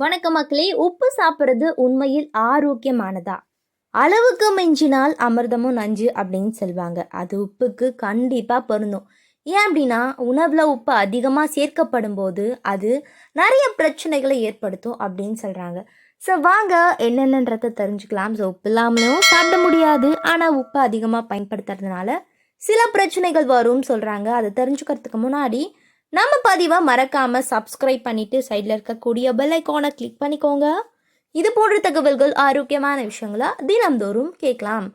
வணக்கம் மக்களே உப்பு சாப்பிட்றது உண்மையில் ஆரோக்கியமானதா? அளவுக்கு மிஞ்சினால் அமிர்தமும் நஞ்சு அப்படின்னு சொல்லுவாங்க அது உப்புக்கு கண்டிப்பாக பொருந்தும். ஏன் அப்படின்னா உணவில் உப்பு அதிகமாக சேர்க்கப்படும் போது அது நிறைய பிரச்சனைகளை ஏற்படுத்தும் அப்படின்னு சொல்கிறாங்க ஸோ வாங்க என்னென்னன்றதை தெரிஞ்சுக்கலாம். ஸோ உப்பு இல்லாமலும் சாப்பிட முடியாது. ஆனால் உப்பு அதிகமாக பயன்படுத்துறதுனால சில பிரச்சனைகள் வரும்னு சொல்கிறாங்க அதை தெரிஞ்சுக்கிறதுக்கு முன்னாடி நம்ம பதிவை மறக்காமல் சப்ஸ்கிரைப் பண்ணிவிட்டு சைடில் இருக்கக்கூடிய பெல் ஐக்கானை கிளிக் பண்ணிக்கோங்க. இது போன்ற தகவல்கள் ஆரோக்கியமான விஷயங்களை தினம்தோறும் கேட்கலாம்.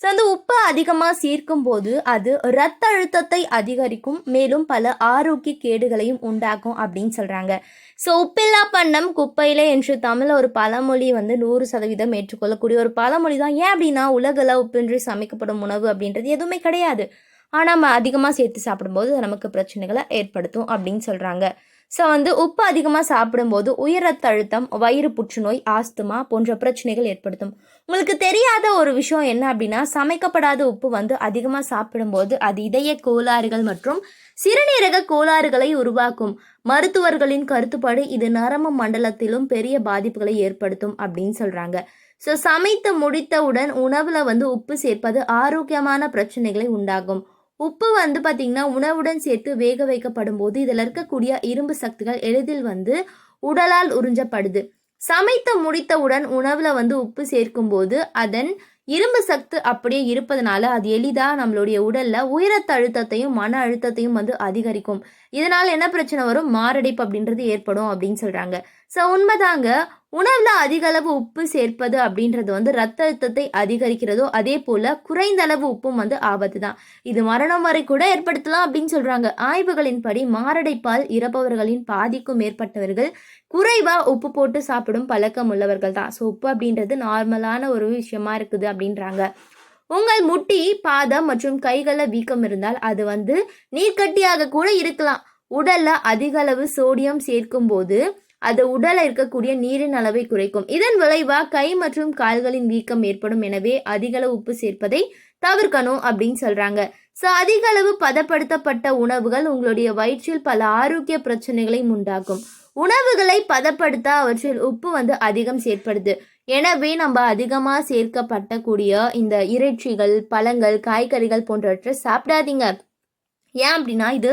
ஸோ அந்த உப்பை அதிகமாக சேர்க்கும் போது அது இரத்த அழுத்தத்தை அதிகரிக்கும் மேலும் பல ஆரோக்கிய கேடுகளையும் உண்டாக்கும் அப்படின்னு சொல்கிறாங்க ஸோ உப்பில்லா பண்ணம் குப்பையிலே என்று தமிழில் ஒரு பழமொழி வந்து நூறு சதவீதம் ஏற்றுக்கொள்ளக்கூடிய ஒரு பழமொழி தான் ஏன் அப்படின்னா உலகளவு உப்பின்றி சமைக்கப்படும் உணவு அப்படின்றது எதுவுமே கிடையாது. ஆனால் நம்ம அதிகமாக சேர்த்து சாப்பிடும்போது நமக்கு பிரச்சனைகளை ஏற்படுத்தும் அப்படின்னு சொல்கிறாங்க ஸோ வந்து உப்பு அதிகமாக சாப்பிடும்போது உயர் ரத்த அழுத்தம் வயிறு புற்றுநோய் ஆஸ்துமா போன்ற பிரச்சனைகள் ஏற்படுத்தும். உங்களுக்கு தெரியாத ஒரு விஷயம் என்ன அப்படின்னா சமைக்கப்படாத உப்பு வந்து அதிகமாக சாப்பிடும்போது அது இதய கோளாறுகள் மற்றும் சிறுநீரக கோளாறுகளை உருவாக்கும். மருத்துவர்களின் கருத்துப்படி இது நரம்பு மண்டலத்திலும் பெரிய பாதிப்புகளை ஏற்படுத்தும் அப்படின்னு சொல்கிறாங்க ஸோ சமைத்து முடித்தவுடன் உணவில் வந்து உப்பு சேர்ப்பது ஆரோக்கியமான பிரச்சனைகளை உண்டாகும். உப்பு வந்து பார்த்திங்கன்னா உணவுடன் சேர்த்து வேக வைக்கப்படும் போது இதில் இருக்கக்கூடிய இரும்பு சக்திகள் எளிதில் வந்து உடலால் உறிஞ்சப்படுது. சமைத்து முடித்தவுடன் உணவில் வந்து உப்பு சேர்க்கும்போது அதன் இரும்பு சக்தி அப்படியே இருப்பதனால அது எளிதாக நம்மளுடைய உடலில் உயரத்த அழுத்தத்தையும் மன அழுத்தத்தையும் வந்து அதிகரிக்கும். இதனால் என்ன பிரச்சனை வரும்? மாரடைப்பு அப்படின்றது ஏற்படும் அப்படின்னு சொல்கிறாங்க ஸோ உண்மைதாங்க உணவில் அதிகளவு உப்பு சேர்ப்பது அப்படின்றது வந்து ரத்த அழுத்தத்தை அதிகரிக்கிறதோ அதே போல் குறைந்த அளவு உப்பும் வந்து ஆபத்து தான் இது மரணம் வரை கூட ஏற்படுத்தலாம் அப்படின்னு சொல்கிறாங்க ஆய்வுகளின்படி மாரடைப்பால் இறப்பவர்களின் பாதிக்கும் மேற்பட்டவர்கள் குறைவாக உப்பு போட்டு சாப்பிடும் பழக்கம் உள்ளவர்கள் தான் ஸோ உப்பு அப்படின்றது நார்மலான ஒரு விஷயமா இருக்குது அப்படின்றாங்க. உங்கள் முட்டி பாதம் மற்றும் கைகளில் வீக்கம் இருந்தால் அது வந்து நீர்க்கட்டியாக கூட இருக்கலாம். உடலில் அதிகளவு சோடியம் சேர்க்கும் போது அது உடலில் இருக்கக்கூடிய நீரின் அளவை குறைக்கும். இதன் விளைவாக கை மற்றும் கால்களின் வீக்கம் ஏற்படும். எனவே அதிகளவு உப்பு சேர்ப்பதை தவிர்க்கணும் அப்படின்னு சொல்கிறாங்க ஸோ அதிக அளவு பதப்படுத்தப்பட்ட உணவுகள் உங்களுடைய வயிற்றில் பல ஆரோக்கிய பிரச்சனைகளையும் உண்டாக்கும். உணவுகளை பதப்படுத்த அவற்றில் உப்பு வந்து அதிகம் சேர்ப்படுது. எனவே நம்ம அதிகமாக சேர்க்கப்பட்டக்கூடிய இந்த இறைச்சிகள் பழங்கள் காய்கறிகள் போன்றவற்றை சாப்பிடாதீங்க. ஏன் அப்படின்னா இது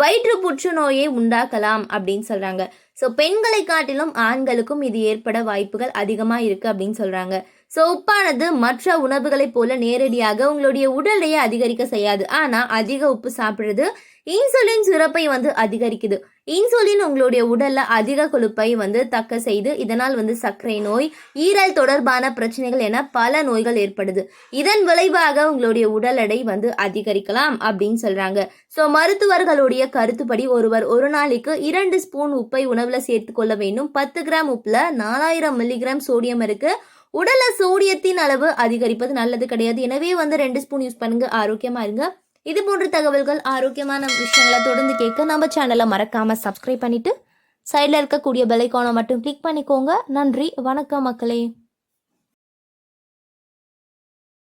வயிற்று புற்றுநோயை உண்டாக்கலாம் அப்படின்னு சொல்கிறாங்க ஸோ பெண்களை காட்டிலும் ஆண்களுக்கும் இது ஏற்பட வாய்ப்புகள் அதிகமாக இருக்குது அப்படின்னு சொல்கிறாங்க ஸோ உப்பானது மற்ற உணவுகளைப் போல நேரடியாக உங்களுடைய உடல் அதிகரிக்க செய்யாது. ஆனால் அதிக உப்பு சாப்பிட்றது இன்சுலின் சுரப்பை வந்து அதிகரிக்குது. இன்சுலின் உங்களுடைய உடல்ல அதிக கொழுப்பை வந்து தக்க செய்து இதனால் வந்து சர்க்கரை நோய் ஈரல் தொடர்பான பிரச்சனைகள் என பல நோய்கள் ஏற்படுது. இதன் விளைவாக உங்களுடைய உடல் எடை வந்து அதிகரிக்கலாம் அப்படின்னு சொல்றாங்க. ஸோ மருத்துவர்களுடைய கருத்துப்படி ஒருவர் ஒரு நாளைக்கு இரண்டு ஸ்பூன் உப்பை உணவுல சேர்த்து கொள்ள வேண்டும். பத்து கிராம் உப்புல நாலாயிரம் மில்லிகிராம் சோடியம் இருக்கு. உடல சோடியத்தின் அளவு அதிகரிப்பது நல்லது கிடையாது. எனவே வந்து ரெண்டு ஸ்பூன் யூஸ் பண்ணுங்க. ஆரோக்கியமா இருங்க. இது போன்ற தகவல்கள் ஆரோக்கியமான விஷயங்களை தொடர்ந்து கேட்க நம்ம சேனலை மறக்காம சப்ஸ்கிரைப் பண்ணிட்டு சைடில் இருக்கக்கூடிய பெலைக்கானை மட்டும் கிளிக் பண்ணிக்கோங்க. நன்றி. வணக்கம் மக்களே.